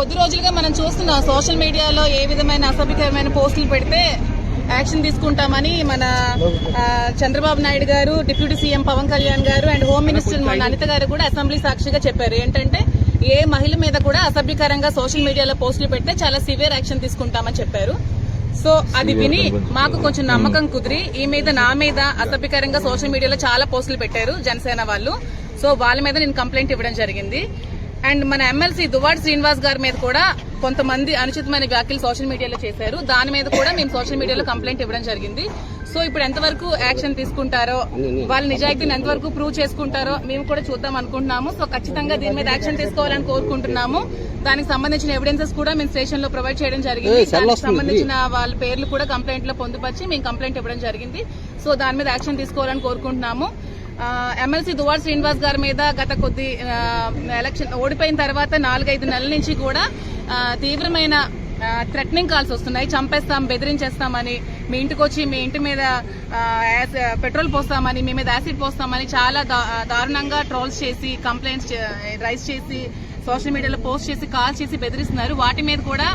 చూస్తున్నాం సోషల్ మీడియాలో ఏ విధమైన అసభ్యకరమైన పోస్టులు పెడితే యాక్షన్ తీసుకుంటామని మన చంద్రబాబు నాయుడు గారు డిప్యూటీ సీఎం పవన్ కళ్యాణ్ గారు అండ్ హోమ్ మినిస్టర్ మన అనిత గారు కూడా అసెంబ్లీ సాక్షిగా చెప్పారు. ఏంటంటే ఏ మహిళ మీద కూడా అసభ్యకరంగా సోషల్ మీడియాలో పోస్టులు పెడితే చాలా సివియర్ యాక్షన్ తీసుకుంటామని చెప్పారు. సో అది విని మాకు కొంచెం నమ్మకం కుదిరి ఈ మీద నా మీద అసభ్యకరంగా సోషల్ మీడియాలో చాలా పోస్టులు పెట్టారు జనసేన వాళ్ళు. సో వాళ్ళ మీద నేను కంప్లైంట్ ఇవ్వడం జరిగింది. అండ్ మన ఎమ్మెల్సీ దువాడ్ శ్రీనివాస్ గారి మీద కూడా కొంతమంది అనుచితమైన వ్యాఖ్యలు సోషల్ మీడియాలో చేశారు. దాని మీద కూడా మేము సోషల్ మీడియాలో కంప్లైంట్ ఇవ్వడం జరిగింది. సో ఇప్పుడు ఎంతవరకు యాక్షన్ తీసుకుంటారో వాళ్ళ నిజాయితీని ఎంతవరకు ప్రూవ్ చేసుకుంటారో మేము కూడా చూద్దాం అనుకుంటున్నాము. సో ఖచ్చితంగా దీని మీద యాక్షన్ తీసుకోవాలని కోరుకుంటున్నాము. దానికి సంబంధించిన ఎవిడెన్సెస్ కూడా మేము స్టేషన్లో ప్రొవైడ్ చేయడం జరిగింది. దానికి సంబంధించిన వాళ్ళ పేర్లు కూడా కంప్లైంట్లో పొందుపరిచి మేము కంప్లైంట్ ఇవ్వడం జరిగింది. సో దాని మీద యాక్షన్ తీసుకోవాలని కోరుకుంటున్నాము. ఎమ్మెల్సీ దువార్ శ్రీనివాస్ గారి మీద గత కొద్ది ఎలక్షన్ ఓడిపోయిన తర్వాత నాలుగైదు నెలల నుంచి కూడా తీవ్రమైన థ్రెటనింగ్ కాల్స్ వస్తున్నాయి. చంపేస్తాం బెదిరించేస్తామని మీ ఇంటికి వచ్చి మీ ఇంటి మీద యాస్- పెట్రోల్ పోస్తామని మీ మీద యాసిడ్ పోస్తామని చాలా దా- దారుణంగా ట్రోల్స్ చేసి కంప్లైంట్స్ రైస్ చేసి సోషల్ మీడియాలో పోస్ట్ చేసి కాల్స్ చేసి బెదిరిస్తున్నారు. వాటి మీద కూడా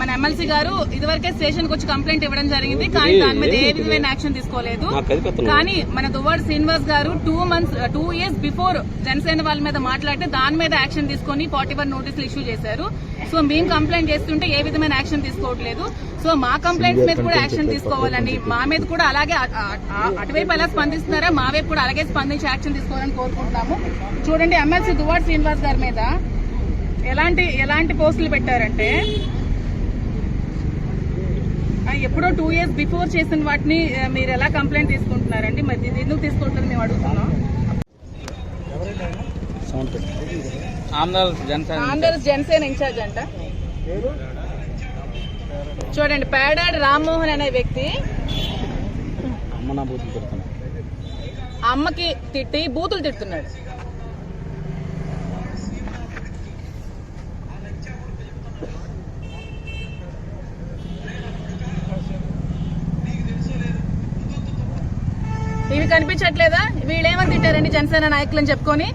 మన ఎమ్మెల్సీ గారు ఇదివరకే స్టేషన్కి వచ్చి కంప్లైంట్ ఇవ్వడం జరిగింది. కానీ దాని మీద ఏ విధమైన యాక్షన్ తీసుకోలేదు. కానీ మన దువ్వాడు శ్రీనివాస్ గారు two months two years before Janasena వాళ్ళ మీద మాట్లాడితే దాని మీద యాక్షన్ తీసుకొని ఫార్టీ వన్ నోటీసులు ఇష్యూ చేశారు. సో మేము కంప్లైంట్ చేస్తుంటే ఏ విధమైన యాక్షన్ తీసుకోవట్లేదు. సో మా కంప్లైంట్స్ మీద కూడా యాక్షన్ తీసుకోవాలని మా మీద కూడా అలాగే అటువైపు ఎలా స్పందిస్తున్నారా? మా వైపు కూడా అలాగే స్పందించి యాక్షన్ తీసుకోవాలని కోరుకుంటున్నాము. చూడండి ఎమ్మెల్సీ దువ్వాడు శ్రీనివాస్ గారి మీద ఎలాంటి ఎలాంటి పోస్టులు పెట్టారంటే ఎప్పుడో టూ ఇయర్స్ బిఫోర్ చేసిన వాటిని మీరు ఎలా కంప్లైంట్ తీసుకుంటున్నారండి? మరి ఎందుకు తీసుకుంటారు మేము అడుగుతున్నాం. ఆంధ్ర జనసేన ఇన్ఛార్జ్ అంట. చూడండి పేడాడి రామ్మోహన్ అనే వ్యక్తి అమ్మకి తిట్టి బూతులు తిడుతున్నాడు. కనిపించట్లేదా? వీళ్ళేమని తిట్టారండి జనసేన నాయకులని చెప్పుకొని.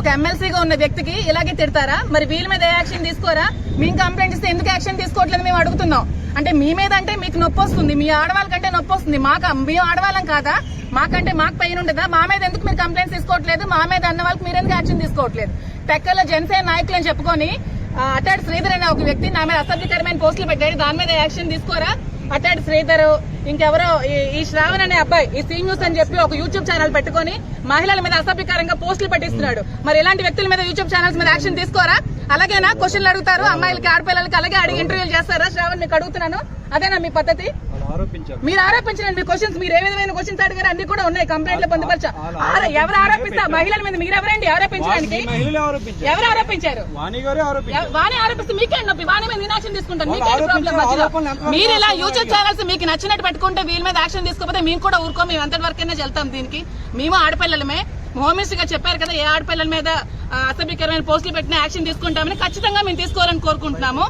ఒక ఎమ్మెల్సీగా ఉన్న వ్యక్తికి ఇలాగే తిడతారా? మరి వీళ్ళ మీద ఏ యాక్షన్ తీసుకోరా? మేము కంప్లైంట్ ఇస్తే ఎందుకు యాక్షన్ తీసుకోవట్లేదు మేము అడుగుతున్నాం. అంటే మీ మీద అంటే మీకు నొప్పి వస్తుంది. మీ ఆడవాళ్ళకంటే నొప్పి వస్తుంది. మాకు? మేము ఆడవాళ్ళం కాదా? మాకంటే మాకు పైన ఉండదా? మా మీద ఎందుకు మీరు కంప్లైంట్స్ తీసుకోవట్లేదు? మా మీద అన్న వాళ్ళకి మీరు ఎందుకు యాక్షన్ తీసుకోవట్లేదు? టెక్కల్లో జనసేన నాయకులు అని చెప్పుకొని ఆ, శ్రీధర్ అనే ఒక వ్యక్తి నా మీద అసభ్యకరమైన పోస్టులు పెట్టాడు. దాని మీద యాక్షన్ తీసుకోరా? అట్టాడు శ్రీధర్ ఇంకెవరో ఈ- శ్రావణ్ అనే అబ్బాయి ఈ సీ న్యూస్ అని చెప్పి ఒక యూట్యూబ్ ఛానల్ పెట్టుకొని మహిళల మీద అసభ్యకరంగా పోస్టులు పెట్టిస్తున్నాడు. మరి ఇలాంటి వ్యక్తుల మీద యూట్యూబ్ ఛానల్స్ మీద యాక్షన్ తీసుకోరా? అలాగేనా? క్వశ్చన్లు అడుగుతారు. అమ్మాయిలకి ఆడపిల్లలకి అలాగే అడిగి ఇంటర్వ్యూలు చేస్తారా? శ్రావణ్ మీకు అడుగుతున్నాను. అదేనా మీ పద్ధతి? మీరు ఆరోపించిన మీ క్వశ్చన్స్ మీరు ఏ విధమైన క్వశ్చన్స్ అడిగారు అన్ని కూడా ఉన్నాయి. కంప్లైంట్లో పొందుపరచా ఎవరు ఆరోపిస్తా మహిళల మీద మీరు ఎవరండి ఆరోపించడానికి? ఎవరు ఆరోపించారు? వాణి ఆరోపిస్తే మీకే నొప్పి. వాణి మీద నేను యాక్షన్ తీసుకుంటాను మీకే ప్రాబ్లం మీరు ఇలా యూట్యూబ్ ఛానల్స్ మీకు నచ్చినట్టు పెట్టుకుంటే వీళ్ళ మీద యాక్షన్ తీసుకోకపోతే మేము కూడా ఊరుకో. మేము ఎంతటి వరకైనా వెళ్తాం దీనికి. మేము ఆడపిల్లలమే. హోమ్ మినిస్టర్గా చెప్పారు కదా ఏ ఆడపిల్లల మీద అసభ్యకరమైన పోస్టులు పెట్టినా యాక్షన్ తీసుకుంటామని ఖచ్చితంగా మేము తీసుకోవాలని కోరుకుంటున్నాము.